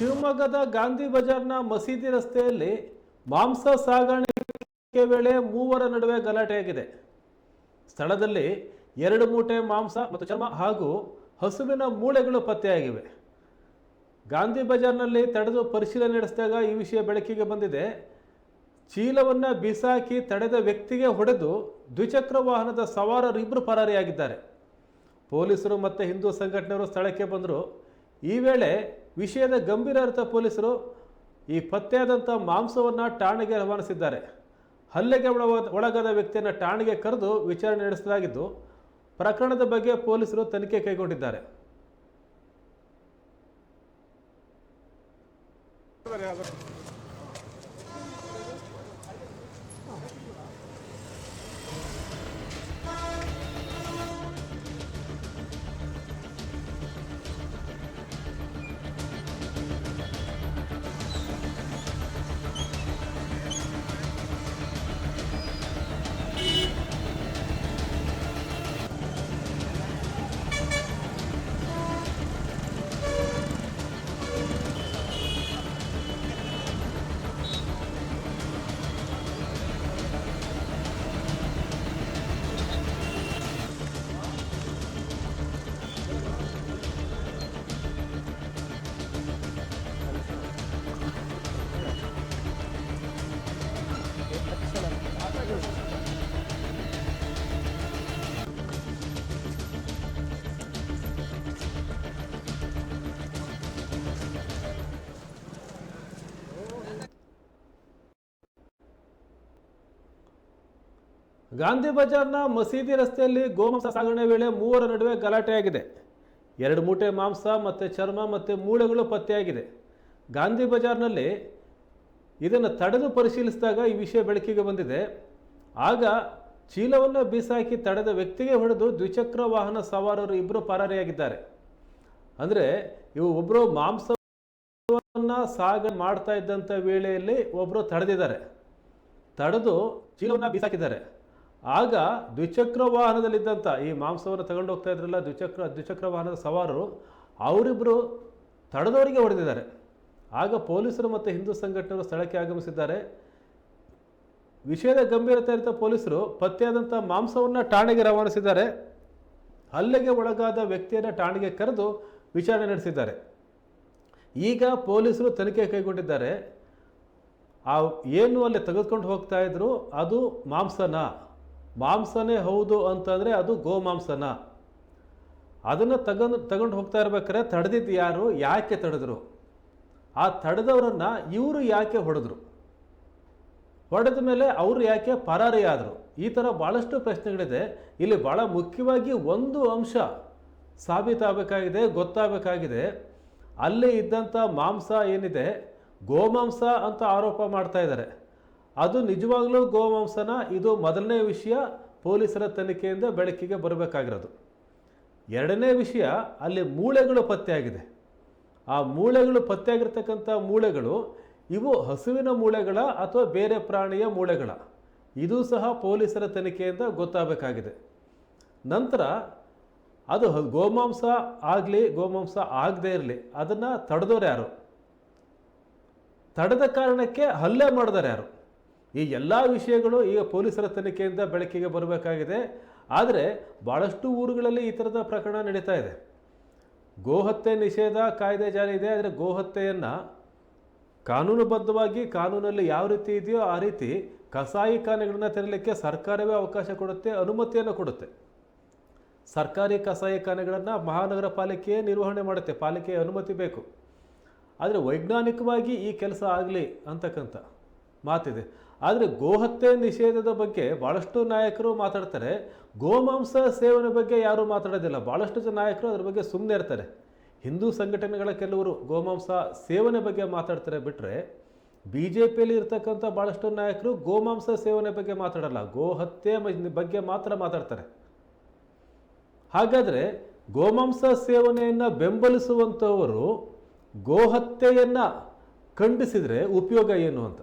ಶಿವಮೊಗ್ಗದ ಗಾಂಧಿ ಬಜಾರ್ನ ಮಸೀದಿ ರಸ್ತೆಯಲ್ಲಿ ಮಾಂಸ ಸಾಗಾಣಿಕೆ ವೇಳೆ ಮೂವರ ನಡುವೆ ಗಲಾಟೆಯಾಗಿದೆ. ಸ್ಥಳದಲ್ಲಿ ಎರಡು ಮೂಟೆ ಮಾಂಸ ಮತ್ತು ಚರ್ಮ ಹಾಗೂ ಹಸುವಿನ ಮೂಳೆಗಳು ಪತ್ತೆಯಾಗಿವೆ. ಗಾಂಧಿ ಬಜಾರ್ನಲ್ಲಿ ತಡೆದು ಪರಿಶೀಲನೆ ನಡೆಸಿದಾಗ ಈ ವಿಷಯ ಬೆಳಕಿಗೆ ಬಂದಿದೆ. ಚೀಲವನ್ನು ಬಿಸಾಕಿ ತಡೆದ ವ್ಯಕ್ತಿಗೆ ಹೊಡೆದು ದ್ವಿಚಕ್ರ ವಾಹನದ ಸವಾರರಿಬ್ಬರು ಪರಾರಿಯಾಗಿದ್ದಾರೆ. ಪೊಲೀಸರು ಮತ್ತು ಹಿಂದೂ ಸಂಘಟನೆಯವರು ಸ್ಥಳಕ್ಕೆ ಬಂದರು. ಈ ವೇಳೆ ವಿಷಯದ ಗಂಭೀರ ಅರ್ಥ ಪೊಲೀಸರು ಈ ಪತ್ತೆಯಾದಂಥ ಮಾಂಸವನ್ನು ಠಾಣೆಗೆ ರವಾನಿಸಿದ್ದಾರೆ. ಹಲ್ಲೆಗೆ ಒಳ- ಒಳಗಾದ ವ್ಯಕ್ತಿಯನ್ನು ಠಾಣೆಗೆ ಕರೆದು ವಿಚಾರಣೆ ನಡೆಸಲಾಗಿದ್ದು, ಪ್ರಕರಣದ ಬಗ್ಗೆ ಪೊಲೀಸರು ತನಿಖೆ ಕೈಗೊಂಡಿದ್ದಾರೆ. ಗಾಂಧಿ ಬಜಾರ್ನ ಮಸೀದಿ ರಸ್ತೆಯಲ್ಲಿ ಗೋಮಾಂಸ ಸಾಗಣೆ ವೇಳೆ ಮೂವರ ನಡುವೆ ಗಲಾಟೆಯಾಗಿದೆ. ಎರಡು ಮೂಟೆ ಮಾಂಸ ಮತ್ತು ಚರ್ಮ ಮತ್ತು ಮೂಳೆಗಳು ಪತ್ತೆಯಾಗಿದೆ. ಗಾಂಧಿ ಬಜಾರ್ನಲ್ಲಿ ಇದನ್ನು ತಡೆದು ಪರಿಶೀಲಿಸಿದಾಗ ಈ ವಿಷಯ ಬೆಳಕಿಗೆ ಬಂದಿದೆ. ಆಗ ಚೀಲವನ್ನು ಬೀಸಾಕಿ ತಡೆದ ವ್ಯಕ್ತಿಗೆ ಹೊಡೆದು ದ್ವಿಚಕ್ರ ವಾಹನ ಸವಾರರು ಇಬ್ಬರು ಪರಾರಿಯಾಗಿದ್ದಾರೆ. ಅಂದರೆ ಇವು ಒಬ್ಬರು ಮಾಂಸವನ್ನು ಸಾಗ ಮಾಡ್ತಾ ಇದ್ದಂಥ ವೇಳೆಯಲ್ಲಿ ಒಬ್ಬರು ತಡೆದಿದ್ದಾರೆ. ತಡೆದು ಚೀಲವನ್ನು ಬೀಸಾಕಿದ್ದಾರೆ. ಆಗ ದ್ವಿಚಕ್ರ ವಾಹನದಲ್ಲಿದ್ದಂಥ ಈ ಮಾಂಸವನ್ನು ತಗೊಂಡು ಹೋಗ್ತಾ ಇದ್ರಲ್ಲ, ದ್ವಿಚಕ್ರ ದ್ವಿಚಕ್ರ ವಾಹನದ ಸವಾರರು ಅವರಿಬ್ಬರು ತಡೆದವರಿಗೆ ಹೊಡೆದಿದ್ದಾರೆ. ಆಗ ಪೊಲೀಸರು ಮತ್ತು ಹಿಂದೂ ಸಂಘಟನೆಗಳು ಸ್ಥಳಕ್ಕೆ ಆಗಮಿಸಿದ್ದಾರೆ. ವಿಷಯದ ಗಂಭೀರತೆ ಅರಿತ ಪೊಲೀಸರು ಪತ್ತೆಯಾದಂಥ ಮಾಂಸವನ್ನು ಠಾಣೆಗೆ ರವಾನಿಸಿದ್ದಾರೆ. ಹಲ್ಲೆಗೆ ಒಳಗಾದ ವ್ಯಕ್ತಿಯನ್ನು ಠಾಣೆಗೆ ಕರೆದು ವಿಚಾರಣೆ ನಡೆಸಿದ್ದಾರೆ. ಈಗ ಪೊಲೀಸರು ತನಿಖೆ ಕೈಗೊಂಡಿದ್ದಾರೆ. ಆ ಏನು ಅಲ್ಲಿ ತೆಗೆದುಕೊಂಡು ಹೋಗ್ತಾ ಇದ್ರು, ಅದು ಮಾಂಸನ? ಮಾಂಸನೇ ಹೌದು ಅಂತಂದರೆ ಅದು ಗೋಮಾಂಸನ. ಅದನ್ನು ತಗೊಂಡು ತಗೊಂಡು ಹೋಗ್ತಾ ಇರ್ಬೇಕಾದ್ರೆ ತಡೆದಿದ್ದು ಯಾರು? ಯಾಕೆ ತಡೆದ್ರು? ಆ ತಡೆದವರನ್ನು ಇವರು ಯಾಕೆ ಹೊಡೆದ್ರು? ಹೊಡೆದ ಮೇಲೆ ಅವರು ಯಾಕೆ ಪರಾರಿಯಾದರು? ಈ ಥರ ಭಾಳಷ್ಟು ಪ್ರಶ್ನೆಗಳಿದೆ. ಇಲ್ಲಿ ಭಾಳ ಮುಖ್ಯವಾಗಿ ಒಂದು ಅಂಶ ಸಾಬೀತಾಗಬೇಕಾಗಿದೆ, ಗೊತ್ತಾಗಬೇಕಾಗಿದೆ. ಅಲ್ಲಿ ಇದ್ದಂಥ ಮಾಂಸ ಏನಿದೆ? ಗೋಮಾಂಸ ಅಂತ ಆರೋಪ ಮಾಡ್ತಾ ಇದ್ದಾರೆ. ಅದು ನಿಜವಾಗ್ಲೂ ಗೋಮಾಂಸನ ಇದು ಮೊದಲನೇ ವಿಷಯ ಪೊಲೀಸರ ತನಿಖೆಯಿಂದ ಬೆಳಕಿಗೆ ಬರಬೇಕಾಗಿರೋದು. ಎರಡನೇ ವಿಷಯ, ಅಲ್ಲಿ ಮೂಳೆಗಳು ಪತ್ತೆಯಾಗಿದೆ. ಆ ಮೂಳೆಗಳು ಪತ್ತೆಯಾಗಿರ್ತಕ್ಕಂಥ ಮೂಳೆಗಳು ಇವು ಹಸುವಿನ ಮೂಳೆಗಳ ಅಥವಾ ಬೇರೆ ಪ್ರಾಣಿಯ ಮೂಳೆಗಳ. ಇದು ಸಹ ಪೊಲೀಸರ ತನಿಖೆಯಿಂದ ಗೊತ್ತಾಗಬೇಕಾಗಿದೆ. ನಂತರ ಅದು ಗೋಮಾಂಸ ಆಗಲಿ ಗೋಮಾಂಸ ಆಗದೇ ಇರಲಿ, ಅದನ್ನು ತಡೆದವ್ರು ಯಾರು? ತಡೆದ ಕಾರಣಕ್ಕೆ ಹಲ್ಲೆ ಮಾಡಿದಾರೆ ಯಾರು? ಈ ಎಲ್ಲ ವಿಷಯಗಳು ಈಗ ಪೊಲೀಸರ ತನಿಖೆಯಿಂದ ಬೆಳಕಿಗೆ ಬರಬೇಕಾಗಿದೆ. ಆದರೆ ಭಾಳಷ್ಟು ಊರುಗಳಲ್ಲಿ ಈ ಥರದ ಪ್ರಕರಣ ನಡೀತಾ ಇದೆ. ಗೋಹತ್ಯೆ ನಿಷೇಧ ಕಾಯ್ದೆ ಜಾರಿ ಇದೆ, ಆದರೆ ಗೋಹತ್ಯೆಯನ್ನು ಕಾನೂನುಬದ್ಧವಾಗಿ ಕಾನೂನಲ್ಲಿ ಯಾವ ರೀತಿ ಇದೆಯೋ ಆ ರೀತಿ ಕಸಾಯಿಖಾನೆಗಳನ್ನ ತೆರಲಿಕ್ಕೆ ಸರ್ಕಾರವೇ ಅವಕಾಶ ಕೊಡುತ್ತೆ, ಅನುಮತಿಯನ್ನು ಕೊಡುತ್ತೆ. ಸರ್ಕಾರಿ ಕಸಾಯಿಖಾನೆಗಳನ್ನು ಮಹಾನಗರ ಪಾಲಿಕೆಯೇ ನಿರ್ವಹಣೆ ಮಾಡುತ್ತೆ, ಪಾಲಿಕೆಯ ಅನುಮತಿ ಬೇಕು. ಆದರೆ ವೈಜ್ಞಾನಿಕವಾಗಿ ಈ ಕೆಲಸ ಆಗಲಿ ಅಂತಕ್ಕಂಥ ಮಾತಿದೆ. ಆದರೆ ಗೋಹತ್ಯೆ ನಿಷೇಧದ ಬಗ್ಗೆ ಭಾಳಷ್ಟು ನಾಯಕರು ಮಾತಾಡ್ತಾರೆ. ಗೋಮಾಂಸ ಸೇವನೆ ಬಗ್ಗೆ ಯಾರೂ ಮಾತಾಡೋದಿಲ್ಲ. ಭಾಳಷ್ಟು ಜನ ನಾಯಕರು ಅದ್ರ ಬಗ್ಗೆ ಸುಮ್ಮನೆ ಇರ್ತಾರೆ. ಹಿಂದೂ ಸಂಘಟನೆಗಳ ಕೆಲವರು ಗೋಮಾಂಸ ಸೇವನೆ ಬಗ್ಗೆ ಮಾತಾಡ್ತಾರೆ ಬಿಟ್ಟರೆ ಬಿ ಜೆ ಪಿಯಲ್ಲಿ ಇರ್ತಕ್ಕಂಥ ಭಾಳಷ್ಟು ನಾಯಕರು ಗೋಮಾಂಸ ಸೇವನೆ ಬಗ್ಗೆ ಮಾತಾಡಲ್ಲ. ಗೋಹತ್ಯೆ ಬಗ್ಗೆ ಮಾತ್ರ ಮಾತಾಡ್ತಾರೆ. ಹಾಗಾದರೆ ಗೋಮಾಂಸ ಸೇವನೆಯನ್ನು ಬೆಂಬಲಿಸುವಂಥವರು ಗೋಹತ್ಯೆಯನ್ನು ಖಂಡಿಸಿದರೆ ಉಪಯೋಗ ಏನು ಅಂತ?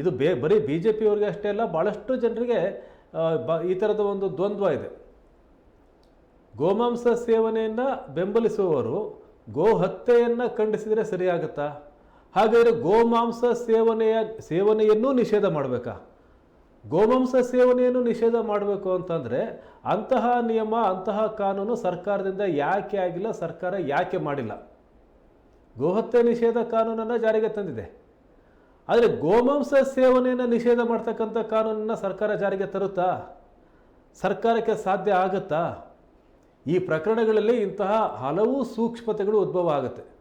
ಇದು ಬೇ, ಬರೀ ಬಿ ಜೆ ಪಿಯವ್ರಿಗೆ ಅಷ್ಟೇ ಅಲ್ಲ ಭಾಳಷ್ಟು ಜನರಿಗೆ ಬ, ಈ ಥರದ ಒಂದು ದ್ವಂದ್ವ ಇದೆ. ಗೋಮಾಂಸ ಸೇವನೆಯನ್ನು ಬೆಂಬಲಿಸುವವರು ಗೋ ಹತ್ಯೆಯನ್ನು ಖಂಡಿಸಿದರೆ ಸರಿಯಾಗುತ್ತಾ? ಹಾಗಾದರೆ ಗೋಮಾಂಸ ಸೇವನೆಯ, ಸೇವನೆಯನ್ನೂ ನಿಷೇಧ ಮಾಡಬೇಕಾ? ಗೋಮಾಂಸ ಸೇವನೆಯನ್ನು ನಿಷೇಧ ಮಾಡಬೇಕು ಅಂತಂದರೆ ಅಂತಹ ನಿಯಮ, ಅಂತಹ ಕಾನೂನು ಸರ್ಕಾರದಿಂದ ಯಾಕೆ ಆಗಿಲ್ಲ, ಸರ್ಕಾರ ಯಾಕೆ ಮಾಡಿಲ್ಲ? ಗೋಹತ್ಯೆ ನಿಷೇಧ ಕಾನೂನನ್ನು ಜಾರಿಗೆ ತಂದಿದೆ. ಆದರೆ ಗೋಮಾಂಸ ಸೇವನೆಯನ್ನು ನಿಷೇಧ ಮಾಡ್ತಕ್ಕಂಥ ಕಾನೂನನ್ನು ಸರ್ಕಾರ ಜಾರಿಗೆ ತರುತ್ತಾ? ಸರ್ಕಾರಕ್ಕೆ ಸಾಧ್ಯ ಆಗುತ್ತಾ? ಈ ಪ್ರಕರಣಗಳಲ್ಲಿ ಇಂತಹ ಹಲವು ಸೂಕ್ಷ್ಮತೆಗಳು ಉದ್ಭವ ಆಗುತ್ತೆ.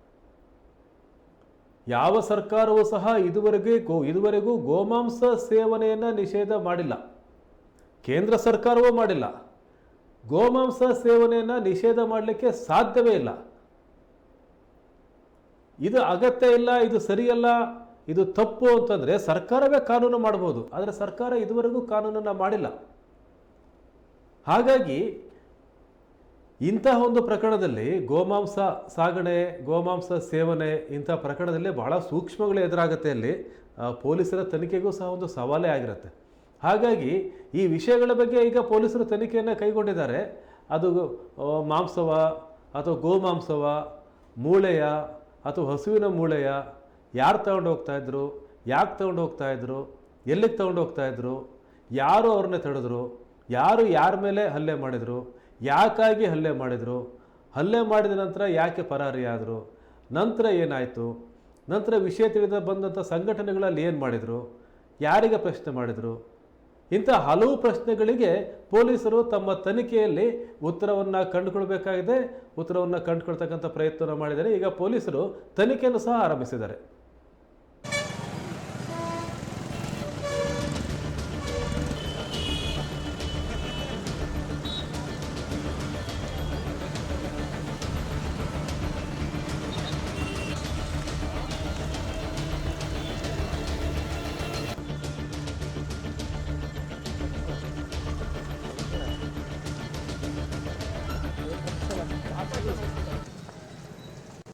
ಯಾವ ಸರ್ಕಾರವೂ ಸಹ ಇದುವರೆಗೆ ಗೋ, ಇದುವರೆಗೂ ಗೋಮಾಂಸ ಸೇವನೆಯನ್ನು ನಿಷೇಧ ಮಾಡಿಲ್ಲ. ಕೇಂದ್ರ ಸರ್ಕಾರವೂ ಮಾಡಿಲ್ಲ. ಗೋಮಾಂಸ ಸೇವನೆಯನ್ನು ನಿಷೇಧ ಮಾಡಲಿಕ್ಕೆ ಸಾಧ್ಯವೇ ಇಲ್ಲ. ಇದು ಅಗತ್ಯ ಇಲ್ಲ, ಇದು ಸರಿಯಲ್ಲ ಇದು ತಪ್ಪು ಅಂತಂದರೆ ಸರ್ಕಾರವೇ ಕಾನೂನು ಮಾಡ್ಬೋದು, ಆದರೆ ಸರ್ಕಾರ ಇದುವರೆಗೂ ಕಾನೂನನ್ನು ಮಾಡಿಲ್ಲ. ಹಾಗಾಗಿ ಇಂತಹ ಒಂದು ಪ್ರಕರಣದಲ್ಲಿ ಗೋಮಾಂಸ ಸಾಗಣೆ, ಗೋಮಾಂಸ ಸೇವನೆ ಇಂಥ ಪ್ರಕರಣದಲ್ಲಿ ಬಹಳ ಸೂಕ್ಷ್ಮಗಳು ಎದುರಾಗುತ್ತೆ ಅಲ್ಲಿ. ಪೊಲೀಸರ ತನಿಖೆಗೂ ಸಹ ಒಂದು ಸವಾಲೇ ಆಗಿರುತ್ತೆ. ಹಾಗಾಗಿ ಈ ವಿಷಯಗಳ ಬಗ್ಗೆ ಈಗ ಪೊಲೀಸರು ತನಿಖೆಯನ್ನು ಕೈಗೊಂಡಿದ್ದಾರೆ. ಅದು ಮಾಂಸವ ಅಥವಾ ಗೋಮಾಂಸವ, ಮೂಳೆಯ ಅಥವಾ ಹಸುವಿನ ಮೂಳೆಯ ಯಾರು ತಗೊಂಡು ಹೋಗ್ತಾಯಿದ್ರು ಯಾಕೆ ತಗೊಂಡು ಹೋಗ್ತಾಯಿದ್ರು ಎಲ್ಲಿಗೆ ತಗೊಂಡು ಹೋಗ್ತಾಯಿದ್ರು ಯಾರು ಅವ್ರನ್ನ ತಡೆದ್ರು? ಯಾರು ಯಾರ ಮೇಲೆ ಹಲ್ಲೆ ಮಾಡಿದರು? ಯಾಕಾಗಿ ಹಲ್ಲೆ ಮಾಡಿದರು? ಹಲ್ಲೆ ಮಾಡಿದ ನಂತರ ಯಾಕೆ ಪರಾರಿಯಾದರು ನಂತರ ಏನಾಯಿತು? ನಂತರ ವಿಷಯ ತಿಳಿದ ಬಂದಂಥ ಸಂಘಟನೆಗಳಲ್ಲಿ ಏನು ಮಾಡಿದರು? ಯಾರಿಗೆ ಪ್ರಶ್ನೆ ಮಾಡಿದರು? ಇಂಥ ಹಲವು ಪ್ರಶ್ನೆಗಳಿಗೆ ಪೊಲೀಸರು ತಮ್ಮ ತನಿಖೆಯಲ್ಲಿ ಉತ್ತರವನ್ನು ಕಂಡುಕೊಳ್ಬೇಕಾಗಿದೆ. ಉತ್ತರವನ್ನು ಕಂಡುಕೊಳ್ತಕ್ಕಂಥ ಪ್ರಯತ್ನ ಮಾಡಿದ್ದಾರೆ. ಈಗ ಪೊಲೀಸರು ತನಿಖೆಯನ್ನು ಸಹ ಆರಂಭಿಸಿದ್ದಾರೆ.